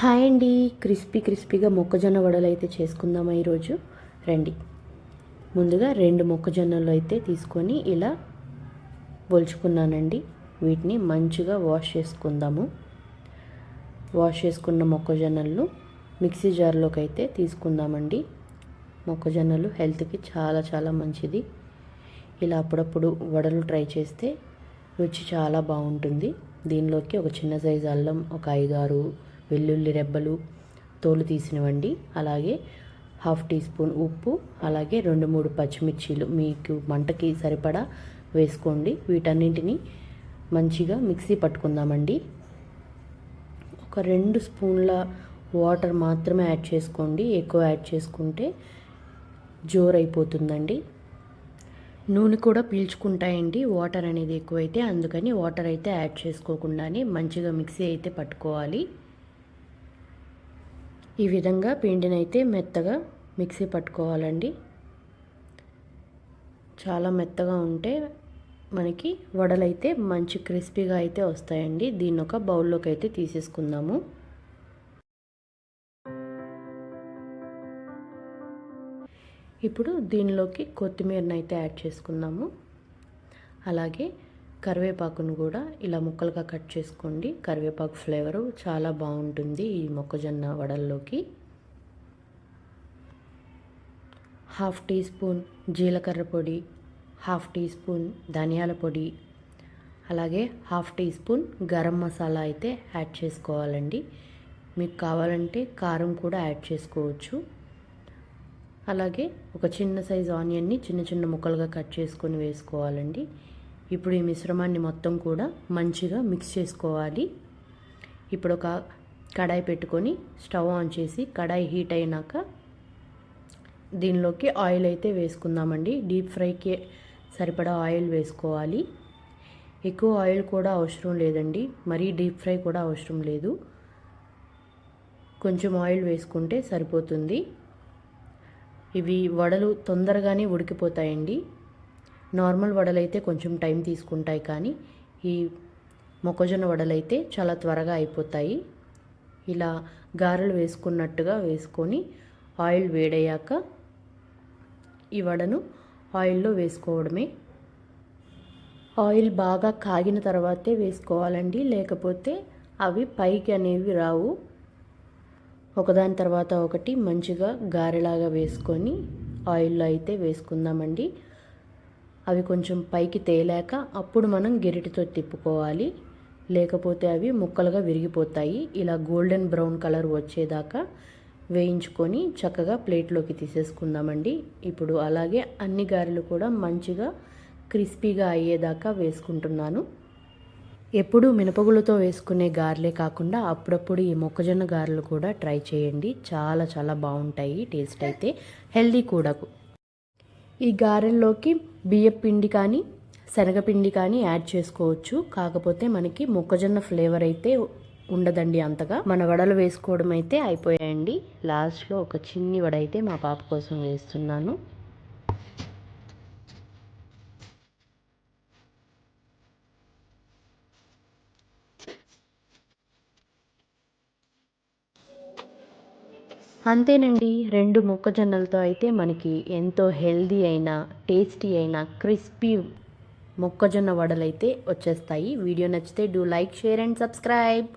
Hi అండి. Crispy క్రిస్పీగా మొక్కజొన్న వడలు అయితే చేసుకుందామా ఈరోజు? రండి. ముందుగా రెండు మొక్కజొన్నలు అయితే తీసుకొని ఇలా ఒలుచుకున్నానండి. వీటిని మంచిగా వాష్ చేసుకుందాము. వాష్ చేసుకున్న మొక్కజొన్నలు మిక్సీ జార్లోకి అయితే తీసుకుందామండి. మొక్కజొన్నలు హెల్త్కి చాలా చాలా మంచిది. ఇలా అప్పుడప్పుడు వడలు ట్రై చేస్తే రుచి చాలా బాగుంటుంది. దీనిలోకి ఒక చిన్న సైజు అల్లం ఒక ఐదు ఆరు వెల్లుల్లి రెబ్బలు తోలు తీసినవండి. అలాగే హాఫ్ టీ స్పూన్ ఉప్పు అలాగే రెండు మూడు పచ్చిమిర్చీలు. మీకు మంటకి సరిపడా వేసుకోండి. వీటన్నింటిని మంచిగా మిక్సీ పట్టుకుందామండి. ఒక రెండు స్పూన్ల వాటర్ మాత్రమే యాడ్ చేసుకోండి. ఎక్కువ యాడ్ చేసుకుంటే జోరైపోతుందండి. నూనె కూడా పీల్చుకుంటాయండి. వాటర్ అనేది ఎక్కువైతే అందుకని వాటర్ అయితే యాడ్ చేసుకోకుండానే మంచిగా మిక్సీ అయితే పట్టుకోవాలి. ఈ విధంగా పిండినైతే మెత్తగా మిక్సీ పట్టుకోవాలండి. చాలా మెత్తగా ఉంటే మనకి వడలైతే మంచి క్రిస్పీగా అయితే వస్తాయండి. దీన్ని ఒక బౌల్లోకి అయితే తీసేసుకుందాము. ఇప్పుడు దీనిలోకి కొత్తిమీరని అయితే యాడ్ చేసుకుందాము. అలాగే కరివేపాకును కూడా ఇలా ముక్కలుగా కట్ చేసుకోండి. కరివేపాకు ఫ్లేవరు చాలా బాగుంటుంది ఈ మొక్కజొన్న వడల్లోకి. హాఫ్ టీ స్పూన్ జీలకర్ర పొడి హాఫ్ టీ స్పూన్ ధనియాల పొడి అలాగే half tea spoon garam masala అయితే యాడ్ చేసుకోవాలండి. మీకు కావాలంటే కారం కూడా యాడ్ చేసుకోవచ్చు. అలాగే ఒక చిన్న సైజు ఆనియన్ని చిన్న చిన్న ముక్కలుగా కట్ చేసుకొని వేసుకోవాలండి. ఇప్పుడు ఈ మిశ్రమాన్ని మొత్తం కూడా మంచిగా మిక్స్ చేసుకోవాలి. ఇప్పుడు ఒక కడాయి పెట్టుకొని స్టవ్ ఆన్ చేసి కడాయి హీట్ అయినాక దీనిలోకి ఆయిల్ అయితే వేసుకుందామండి. డీప్ ఫ్రైకి సరిపడా ఆయిల్ వేసుకోవాలి. ఎక్కువ ఆయిల్ కూడా అవసరం లేదండి. మరీ డీప్ ఫ్రై కూడా అవసరం లేదు. కొంచెం ఆయిల్ వేసుకుంటే సరిపోతుంది. ఇవి వడలు తొందరగానే ఉడికిపోతాయండి. నార్మల్ వడలైతే కొంచెం టైం తీసుకుంటాయి కానీ ఈ మొక్కజొన్న వడలైతే చాలా త్వరగా అయిపోతాయి. ఇలా గారెలు వేసుకున్నట్టుగా వేసుకొని ఆయిల్ వేడయ్యాక ఈ వడను ఆయిల్లో వేసుకోవడమే. ఆయిల్ బాగా కాగిన తర్వాతే వేసుకోవాలండి లేకపోతే అవి పైకి అనేవి రావు. ఒకదాని తర్వాత ఒకటి మంచిగా గారెలాగా వేసుకొని ఆయిల్లో అయితే వేసుకుందామండి. అవి కొంచెం పైకి తేలాక అప్పుడు మనం గెరిటితో తిప్పుకోవాలి. లేకపోతే అవి ముక్కలుగా విరిగిపోతాయి. ఇలా గోల్డెన్ బ్రౌన్ కలర్ వచ్చేదాకా వేయించుకొని చక్కగా ప్లేట్లోకి తీసేసుకుందామండి. ఇప్పుడు అలాగే అన్ని గారెలు కూడా మంచిగా క్రిస్పీగా అయ్యేదాకా వేసుకుంటున్నాను. ఎప్పుడూ మినపగుళ్ళతో వేసుకునే గారెలే కాకుండా అప్పుడప్పుడు ఈ మొక్కజొన్న గారెలు కూడా ట్రై చేయండి. చాలా చాలా బాగుంటాయి. టేస్ట్ అయితే హెల్దీ కూడా. ఈ గారెల్లోకి బియ్య పిండి కానీ శనగపిండి కానీ యాడ్ చేసుకోవచ్చు. కాకపోతే మనకి మొక్కజొన్న ఫ్లేవర్ అయితే ఉండదండి అంతగా. మన వడలు వేసుకోవడం అయితే అయిపోయాయండి. లాస్ట్లో ఒక చిన్ని వడ అయితే మా పాప కోసం వేస్తున్నాను. అంతేనండి. రెండు మొక్కజొన్నలతో అయితే మనకి ఎంతో హెల్దీ అయిన టేస్టీ అయిన క్రిస్పీ మొక్కజొన్న వడలైతే వచ్చేస్తాయి. వీడియో నచ్చితే do like share and subscribe.